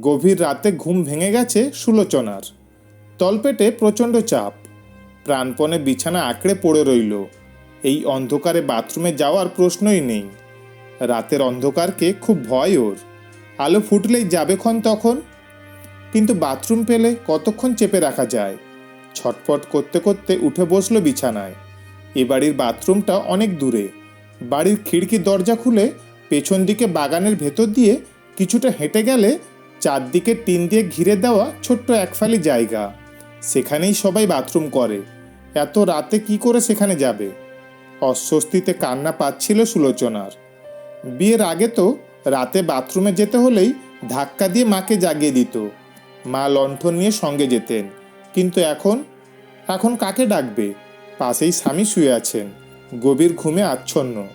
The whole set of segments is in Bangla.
গভীর রাতে ঘুম ভেঙে গেছে সুলোচনার। তলপেটে প্রচণ্ড চাপ। প্রাণপণে বিছানা আঁকড়ে পড়ে রইল। এই অন্ধকারে বাথরুমে যাওয়ার প্রশ্নই নেই। রাতের অন্ধকারকে খুব ভয় ওর। আলো ফুটলেই যাবে ক্ষণ তখন। কিন্তু বাথরুম পেলে কতক্ষণ চেপে রাখা যায়? ছটফট করতে করতে উঠে বসল বিছানায়। এ বাড়ির বাথরুমটা অনেক দূরে। বাড়ির খিড়কির দরজা খুলে পেছন দিকে বাগানের ভেতর দিয়ে কিছুটা হেঁটে গেলে চারদিকে টিন দিয়ে ঘিরে দেওয়া ছোট্ট একফালি জায়গা। সেখানেই সবাই বাথরুম করে। এত রাতে কি করে সেখানে যাবে? অস্বস্তিতে কান্না পাচ্ছিল সুলোচনার। বিয়ের আগে তো রাতে বাথরুমে যেতে হলেই ধাক্কা দিয়ে মাকে জাগিয়ে দিত। মা লণ্ঠন নিয়ে সঙ্গে যেতেন। কিন্তু এখন এখন কাকে ডাকবে? পাশেই স্বামী শুয়ে আছেন। গভীর ঘুমে আচ্ছন্ন।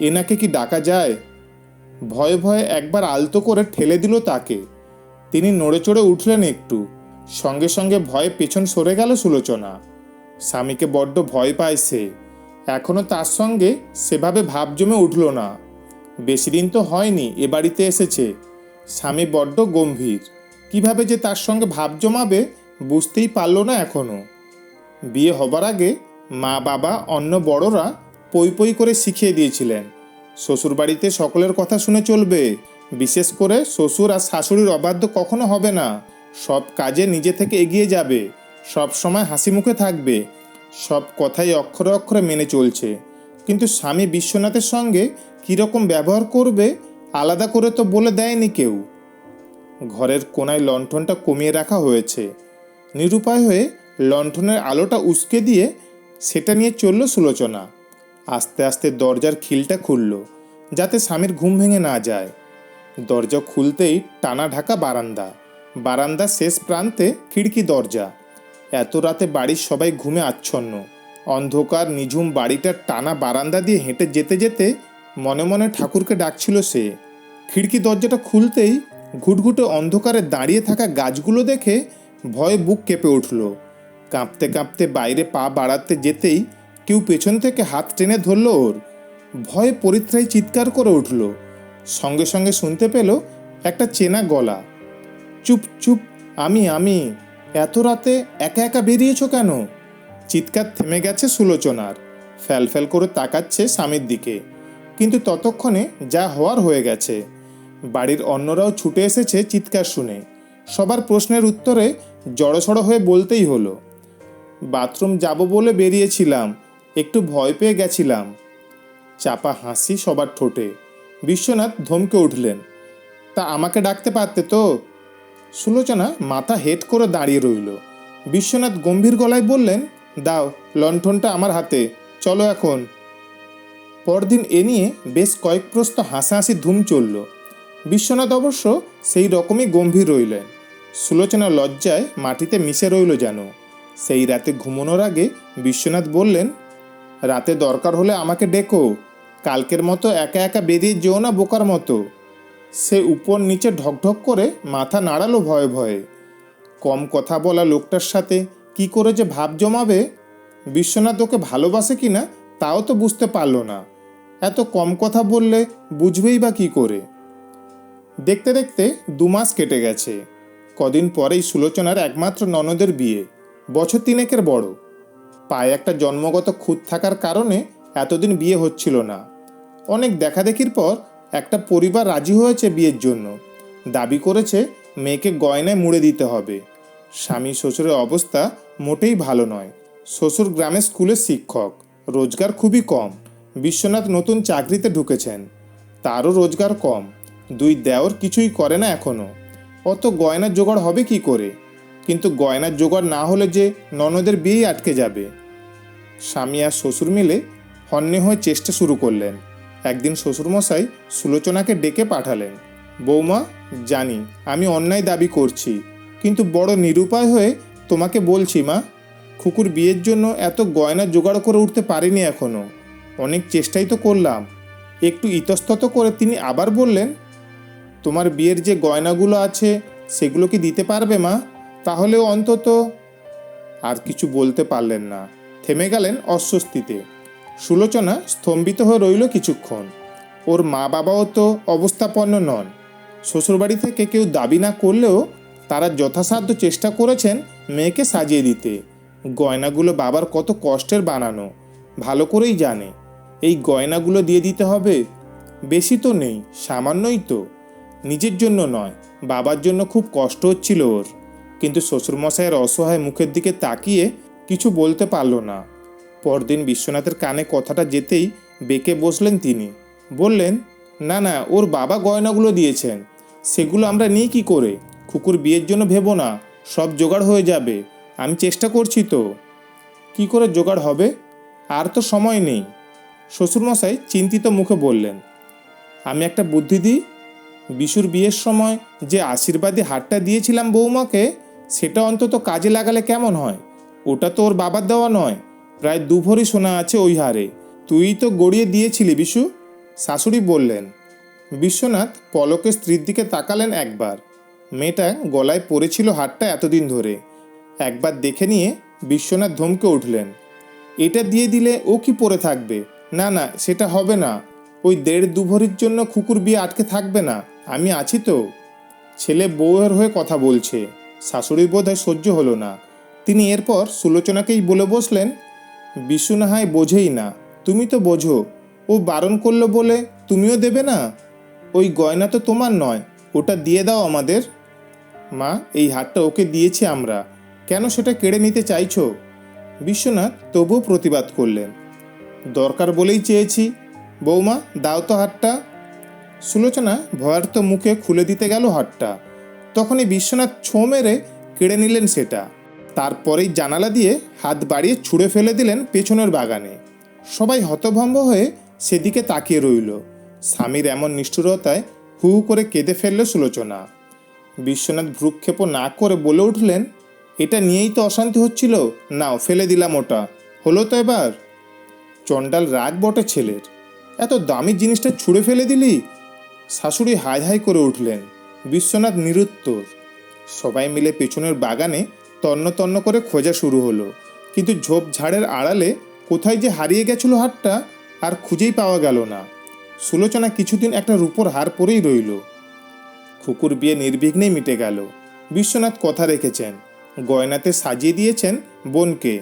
এনাকে কি ডাকা যায়? ভয়ে ভয়ে একবার আলতো করে ঠেলে দিল তাকে। তিনি নড়ে চড়ে উঠলেন একটু। সঙ্গে সঙ্গে ভয়ে পেছন সরে গেল সুলোচনা। স্বামীকে বড্ড ভয় পায় সে। এখনও তার সঙ্গে সেভাবে ভাব জমে উঠল না। বেশি দিন তো হয়নি, এ বাড়িতে এসেছে। স্বামী বড্ড গম্ভীর। কীভাবে যে তার সঙ্গে ভাব জমাবে বুঝতেই পারল না এখনও বিয়ে হবার আগে মা, বাবা, অন্য বড়রা পই পই করে শিখিয়ে দিয়েছিলেন। শ্বশুরবাড়িতে সকলের কথা শুনে চলবে। বিশেষ করে শ্বশুর আর শাশুড়ির অবাধ্য কখনো হবে না। সব কাজে নিজে থেকে এগিয়ে যাবে। সব সময় হাসি মুখে থাকবে। সব কথাই অক্ষরে অক্ষরে মেনে চলছে। কিন্তু স্বামী বিশ্বনাথের সঙ্গে কীরকম ব্যবহার করবে, আলাদা করে তো বলে দেয়নি কেউ। ঘরের কোনায় লণ্ঠনটা কমিয়ে রাখা হয়েছে। নিরুপায় হয়ে লণ্ঠনের আলোটা উস্কে দিয়ে সেটা নিয়ে চলল সুলোচনা। আস্তে আস্তে দরজার খিলটা খুলল, যাতে স্বামীর ঘুম ভেঙে না যায়। দরজা খুলতেই টানা ঢাকা বারান্দা। বারান্দার শেষ প্রান্তে খিড়কি দরজা। এত রাতে বাড়ির সবাই ঘুমে আচ্ছন্ন। অন্ধকার, নিঝুম বাড়িটার টানা বারান্দা দিয়ে হেঁটে যেতে যেতে মনে মনে ঠাকুরকে ডাকছিল সে। খিড়কি দরজাটা খুলতেই ঘুটঘুটে অন্ধকারে দাঁড়িয়ে থাকা গাছগুলো দেখে ভয়ে বুক কেঁপে উঠল। কাঁপতে কাঁপতে বাইরে পা বাড়াতে যেতেই কেউ পেছন থেকে হাত টেনে ধরল ওর। ভয়ে পরিত্রায় চিৎকার করে উঠল। সঙ্গে সঙ্গে শুনতে পেল একটা চেনা গলা। চুপ চুপ, আমি আমি, এত রাতে একা একা বেরিয়েছো কেন? চিৎকার থেমে গেছে সুলোচনার। ফ্যাল ফ্যাল করে তাকাচ্ছে স্বামীর দিকে। কিন্তু ততক্ষণে যা হওয়ার হয়ে গেছে। বাড়ির অন্যরাও ছুটে এসেছে চিৎকার শুনে। সবার প্রশ্নের উত্তরে জড়সড় হয়ে বলতেই হলো, বাথরুম যাব বলে বেরিয়েছিলাম, একটু ভয় পেয়ে গেছিলাম। চাপা হাসি সবার ঠোঁটে। বিশ্বনাথ ধমকে উঠলেন, তা আমাকে ডাকতে পারতে তো? সুলোচনা মাথা হেট করে দাঁড়িয়ে রইল। বিশ্বনাথ গম্ভীর গলায় বললেন, দাও, লণ্ঠনটা আমার হাতে, চলো এখন। পরদিন এ নিয়ে বেশ কয়েক প্রস্ত হাসাহাসি ধুম চলল। বিশ্বনাথ অবশ্য সেই রকমই গম্ভীর রইলেন। সুলোচনা লজ্জায় মাটিতে মিশে রইল যেন। সেই রাতে ঘুমানোর আগে বিশ্বনাথ বললেন, রাতে দরকার হলে আমাকে ডেকো কালকের মতো একা একা বেরিয়ে যেও না বোকার মতো। সে উপর নিচে ঢকঢক করে মাথা নাড়ালো ভয়ে ভয়ে। কম কথা বলা লোকটার সাথে কি করে যে ভাব জমাবে? বিশ্বনাথ ওকে ভালোবাসে কিনা তাও তো বুঝতে পারল না। এত কম কথা বললে বুঝবেই বা কি করে? দেখতে দেখতে দু মাস কেটে গেছে। কদিন পরেই সুলোচনার একমাত্র ননদের বিয়ে, বছর তিনেকের বড়। পায়ে একটা জন্মগত খুঁত থাকার কারণে এতদিন বিয়ে হচ্ছিল না। অনেক দেখাদেখির পর একটা পরিবার রাজি হয়েছে বিয়ের জন্য। দাবি করেছে মেয়েকে গয়নায় মুড়ে দিতে হবে। স্বামী শ্বশুরের অবস্থা মোটেই ভালো নয়। শ্বশুর গ্রামের স্কুলের শিক্ষক। রোজগার খুবই কম। বিশ্বনাথ নতুন চাকরিতে ঢুকেছেন। তারও রোজগার কম। দুই দেওর কিছুই করে না এখনও অত গয়নার জোগাড় হবে কি করে? কিন্তু গয়নার জোগাড় না হলে যে ননদের বিয়েই আটকে যাবে। স্বামী আর শ্বশুর মিলে হন্যে হয়ে চেষ্টা শুরু করলেন। একদিন শ্বশুরমশাই সুলোচনাকে ডেকে পাঠালেন, বৌমা, জানি, আমি অন্যায় দাবি করছি, কিন্তু বড় নিরুপায় হয়ে তোমাকে বলছি মা, খুকুর বিয়ের জন্য এত গয়না জোগাড় করে উঠতে পারিনি এখনও অনেক চেষ্টাই তো করলাম, একটু ইতস্তত করে তিনি আবার বললেন, তোমার বিয়ের যে গয়নাগুলো আছে সেগুলো কি দিতে পারবে মা? তাহলেও অন্তত আর কিছু বলতে পারলেন না, থেমে গেলেন অস্বস্তিতে। সুলোচনা স্তম্ভিত হয়ে রইল কিছুক্ষণ। ওর মা বাবাও তো অবস্থাপন্ন নন। শ্বশুরবাড়ি থেকে কেউ দাবি না করলেও তারা যথাসাধ্য চেষ্টা করেছেন মেয়েকে সাজিয়ে দিতে। গয়নাগুলো বাবার কত কষ্টের বানানো, ভালো করেই জানে। এই গয়নাগুলো দিয়ে দিতে হবে? বেশি তো নেই, সামান্যই তো। নিজের জন্য নয়, বাবার জন্য খুব কষ্ট হচ্ছিল ওর। কিন্তু শ্বশুরমশাইয়ের অসহায় মুখের দিকে তাকিয়ে কিছু বলতে পারল না। পরদিন বিশ্বনাথের কানে কথাটা যেতেই বেঁকে বসলেন তিনি। বললেন, না না, ওর বাবা গয়নাগুলো দিয়েছেন। সেগুলো আমরা নিই কি করে? কুকুর বিয়ের জন্য ভেবো না, সব জোগাড় হয়ে যাবে। আমি চেষ্টা করছি তো। কি করে জোগাড় হবে? আর তো সময় নেই। শ্বশুরমশাই চিন্তিত মুখে বললেন, আমি একটা বুদ্ধি দিই। বিশুর বিয়ের সময় যে আশীর্বাদী হারটা দিয়েছিলাম বৌমাকে, সেটা অন্তত কাজে লাগালে কেমন হয়? ওটা তো ওর বাবার দেওয়া নয়। প্রায় দুভরি সোনা আছে ওই হারে। তুই তো গড়িয়ে দিয়েছিলি, বিশু। শাশুড়ি বললেন, বিশ্বনাথ পলকের স্ত্রীর দিকে তাকালেন একবার। মেয়েটা গলায় পড়েছিল হারটা এতদিন ধরে। একবার দেখে নিয়ে বিশ্বনাথ ধমকে উঠলেন, এটা দিয়ে দিলে ও কি পরে থাকবে? না না, সেটা হবে না। ওই দেড় দুভরির জন্য কুকুর বিয়ে আটকে থাকবে না। আমি আছি তো। ছেলে বউয়ের হয়ে কথা বলছে। শাশুড়ির বোধহয় সহ্য হলো না। তিনি এরপর সুলোচনাকেই বলে বসলেন বিশু না হয় বোঝেই না, তুমি তো বোঝো, ও বারণ করল বলে তুমিও দেবে না? ওই গয়না তো তোমার নয়, ওটা দিয়ে দাও আমাদের। মা, এই হারটা ওকে দিয়েছি আমরা, কেন সেটা কেড়ে নিতে চাইছো? বিশ্বনাথ তবুও প্রতিবাদ করলেন, দরকার বলেই চেয়েছি। বৌমা, দাও তো হাটটা সুলোচনা ভয়ার্থ মুখে খুলে দিতে গেল হাটটা তখনই বিশ্বনাথ ছো মেরে কেড়ে নিলেন সেটা। তারপরেই জানালা দিয়ে হাত বাড়িয়ে ছুঁড়ে ফেলে দিলেন পেছনের বাগানে। সবাই হতভম্ব হয়ে সেদিকে তাকিয়ে রইল। স্বামীর এমন নিষ্ঠুরতায় হু হু করে কেঁদে ফেলল সুলোচনা। বিশ্বনাথ ভ্রুক্ষেপ না করে বলে উঠলেন, এটা নিয়েই তো অশান্তি হচ্ছিল। নাও, ফেলে দিলাম ওটা। হলো তো এবার? চণ্ডাল রাগ বটে ছেলের। এত দামি জিনিসটা ছুঁড়ে ফেলে দিলি? শাশুড়ি হাই হাই করে উঠলেন। বিশ্বনাথ নিরুত্তর। সবাই মিলে পেছনের বাগানে তন্ন তন্ন করে খোঁজা শুরু হলো। কিন্তু ঝোপঝাড়ের আড়ালে কোথায় যে হারিয়ে গেছিল হারটা আর খুঁজেই পাওয়া গেল না। সুলোচনা কিছুদিন একটা রূপোর হার পরেই রইল। খুকুর বিয়ে নির্বিঘ্নেই মিটে গেল। বিশ্বনাথ কথা রেখেছেন, গয়নাতে সাজিয়ে দিয়েছেন বোনকে।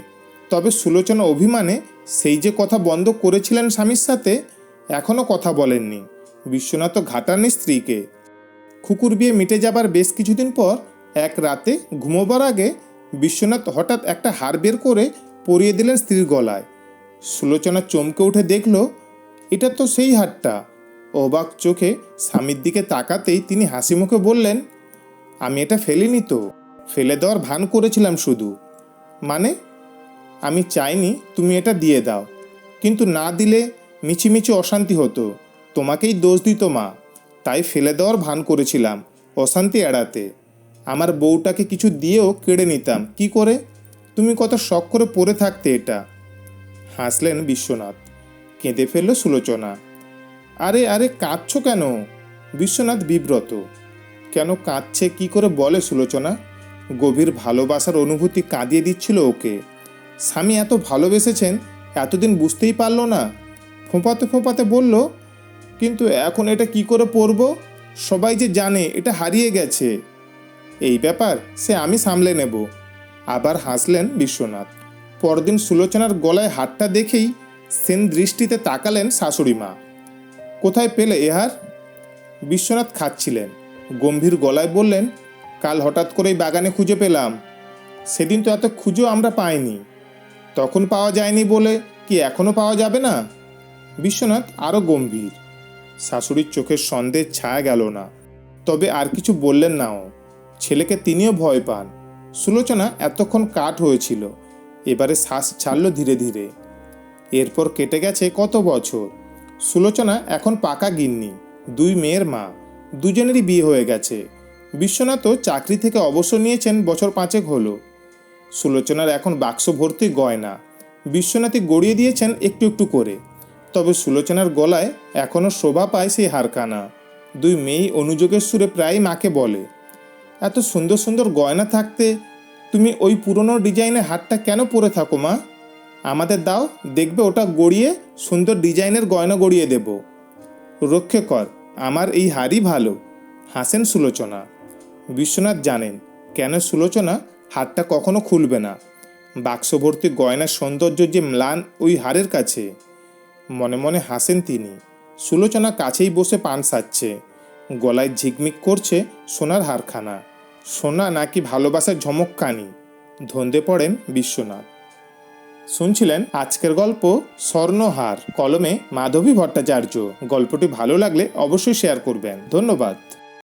তবে সুলোচনা অভিমানে সেই যে কথা বন্ধ করেছিলেন স্বামীর সাথে এখনও কথা বলেননি। বিশ্বনাথ ঘাটাননি স্ত্রীকে। খুকুর বিয়ে মিটে যাবার বেশ কিছুদিন পর এক রাতে ঘুমোবার আগে বিশ্বনাথ হঠাৎ একটা হার বের করে পরিয়ে দিলেন স্ত্রীর গলায়। সুলোচনা চমকে উঠে দেখল, এটা তো সেই হারটা। অবাক চোখে স্বামীর দিকে তাকাতেই তিনি হাসি মুখে বললেন, আমি এটা ফেলিনি তো। ফেলে দেওয়ার ভান করেছিলাম শুধু। মানে আমি চাইনি তুমি এটা দিয়ে দাও। কিন্তু না দিলে মিছিমিছি অশান্তি হতো। তোমাকেই দোষ দিত মা। তাই ফেলে দেওয়ার ভান করেছিলাম, অশান্তি এড়াতে। আমার বউটাকে কিছু দিয়েও কেড়ে নিতাম। কি করে? তুমি কত শখ করে পড়ে থাকতে এটা। হাসলেন বিশ্বনাথ। কেঁদে ফেলল সুলোচনা। আরে আরে, কাঁদছ কেন? বিশ্বনাথ বিব্রত। কেন কাঁদছে, কি করে বলে সুলোচনা? গভীর ভালোবাসার অনুভূতি কাঁদিয়ে দিচ্ছিল ওকে। স্বামী এত ভালোবেসেছেন, এতদিন বুঝতেই পারল না। ফোঁপাতে ফোঁপাতে বলল, কিন্তু এখন এটা কি করে পরব? সবাই যে জানে, এটা হারিয়ে গেছে। এই ব্যাপার সে আমি সামলে নেব। আবার হাসলেন বিশ্বনাথ। পরদিন সুলোচনার গলায় হাতটা দেখেই সেন দৃষ্টিতে তাকালেন শাশুড়ি মা। কোথায় পেলে এহার বিশ্বনাথ খাচ্ছিলেন। গম্ভীর গলায় বললেন, কাল হঠাৎ করেই বাগানে খুঁজে পেলাম। সেদিন তো এত খুঁজেও আমরা পাইনি। তখন পাওয়া যায়নি বলে কি এখনও পাওয়া যাবে না? বিশ্বনাথ আরও গম্ভীর। শাশুড়ির চোখের সন্দেহ ছায়া গেল না। তবে আর কিছু বললেন নাও। ছেলেকে তিনিও ভয় পান। সুলোচনা এতক্ষণ কাঠ হয়েছিল। এবারে শ্বাস ছাড়ল ধীরে ধীরে। এরপর কেটে গেছে কত বছর? সুলোচনা এখন পাকা গিন্নি, দুই মেয়ের মা, দুজনেরই বিয়ে হয়ে গেছে। বিশ্বনাথও চাকরি থেকে অবসর নিয়েছেন বছর পাঁচেক হলো। সুলোচনার এখন বাক্স ভর্তি গয়না। বিশ্বনাথই গড়িয়ে দিয়েছেন একটু একটু করে। তবে সুলোচনার গলায় এখনও শোভা পায় সেই হারকানা দুই মেয়েই অনুযোগের সুরে প্রায় মাকে বলে। এত সুন্দর সুন্দর গয়না থাকতে তুমি ওই পুরনো ডিজাইনের হারটা কেন পরে থাকো, মা? আমাদের দাও, দেখবে ওটা গড়িয়ে সুন্দর ডিজাইনের গয়না গড়িয়ে দেব। রক্ষে কর, আমার এই হারই ভালো। হাসেন সুলোচনা। বিশ্বনাথ জানেন, কেন সুলোচনা হারটা কখনো খুলবে না। বাক্স ভর্তি গয়নার সৌন্দর্য যে ম্লান ওই হারের কাছে। মনে মনে হাসেন তিনি। সুলোচনা কাছেই বসে পান সাচ্ছে গলায় ঝিকমিক করছে সোনার হারখানা। সোনা নাকি ভালোবাসার ঝমক কানি? ধন্দে পড়েন বিশ্বনাথ। শুনছিলেন আজকের গল্প স্বর্ণহার, কলমে মাধবী ভট্টাচার্য। গল্পটি ভালো লাগলে অবশ্যই শেয়ার করবেন। ধন্যবাদ।